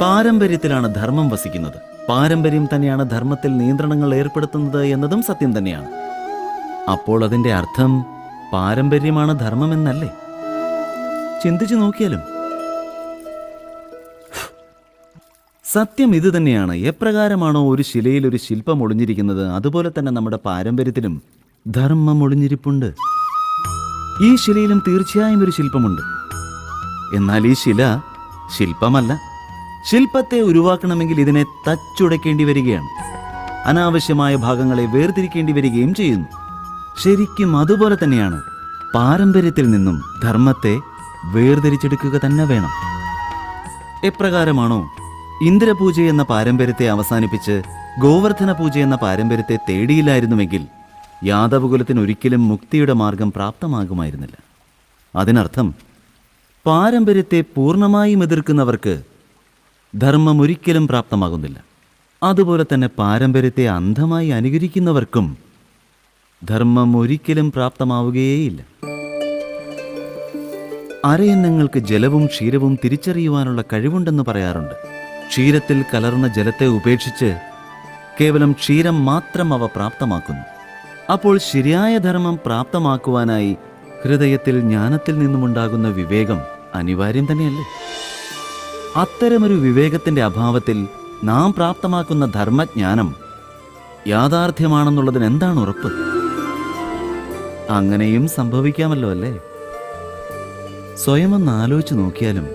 പാരമ്പര്യത്തിലാണ് ധർമ്മം വസിക്കുന്നത്. പാരമ്പര്യം തന്നെയാണ് ധർമ്മത്തിൽ നിയന്ത്രണങ്ങൾ ഏർപ്പെടുത്തുന്നത് എന്നതും സത്യം തന്നെയാണ്. അപ്പോൾ അതിന്റെ അർത്ഥം പാരമ്പര്യമാണ് ധർമ്മമെന്നല്ലേ ചിന്തിച്ചു നോക്കിയാലും. സത്യം ഇത് തന്നെയാണ്. എപ്രകാരമാണോ ഒരു ശിലയിൽ ഒരു ശില്പം ഒളിഞ്ഞിരിക്കുന്നത് അതുപോലെ തന്നെ നമ്മുടെ പാരമ്പര്യത്തിലും ധർമ്മം ഒളിഞ്ഞിരിപ്പുണ്ട്. ഈ ശിലയിലും തീർച്ചയായും ഒരു ശില്പമുണ്ട്. എന്നാൽ ഈ ശില ശില്പമല്ല. ശില്പത്തെ ഉരുവാക്കണമെങ്കിൽ ഇതിനെ തച്ചുടയ്ക്കേണ്ടി വരികയാണ്. അനാവശ്യമായ ഭാഗങ്ങളെ വേർതിരിക്കേണ്ടി വരികയും ചെയ്യുന്നു. ശരിക്കും അതുപോലെ തന്നെയാണ് പാരമ്പര്യത്തിൽ നിന്നും ധർമ്മത്തെ വേർതിരിച്ചെടുക്കുക തന്നെ വേണം. എപ്രകാരമാണോ ഇന്ദ്രപൂജ എന്ന പാരമ്പര്യത്തെ അവസാനിപ്പിച്ച് ഗോവർദ്ധന പൂജ എന്ന പാരമ്പര്യത്തെ തേടിയില്ലായിരുന്നുവെങ്കിൽ യാദവകുലത്തിന് ഒരിക്കലും മുക്തിയുടെ മാർഗം പ്രാപ്തമാകുമായിരുന്നില്ല. അതിനർത്ഥം പാരമ്പര്യത്തെ പൂർണമായും എതിർക്കുന്നവർക്ക് ധർമ്മം ഒരിക്കലും പ്രാപ്തമാകുന്നില്ല. അതുപോലെ തന്നെ പാരമ്പര്യത്തെ അന്ധമായി അനുകരിക്കുന്നവർക്കും ധർമ്മം ഒരിക്കലും പ്രാപ്തമാവുകയേയില്ല. അരയന്നങ്ങൾക്ക് ജലവും ക്ഷീരവും തിരിച്ചറിയുവാനുള്ള കഴിവുണ്ടെന്ന് പറയാറുണ്ട്. ക്ഷീരത്തിൽ കലർന്ന ജലത്തെ ഉപേക്ഷിച്ച് കേവലം ക്ഷീരം മാത്രം അവ പ്രാപ്തമാക്കുന്നു. അപ്പോൾ ശരിയായ ധർമ്മം പ്രാപ്തമാക്കുവാനായി ഹൃദയത്തിൽ ജ്ഞാനത്തിൽ നിന്നുമുണ്ടാകുന്ന വിവേകം അനിവാര്യം തന്നെയല്ലേ? അത്തരമൊരു വിവേകത്തിന്റെ അഭാവത്തിൽ നാം പ്രാപ്തമാക്കുന്ന ധർമ്മജ്ഞാനം യാഥാർത്ഥ്യമാണെന്നുള്ളതിന് എന്താണ് ഉറപ്പ്? അങ്ങനെയും സംഭവിക്കാമല്ലോ അല്ലേ? സ്വയം ഒന്ന് ആലോചിച്ച് നോക്കിയാലും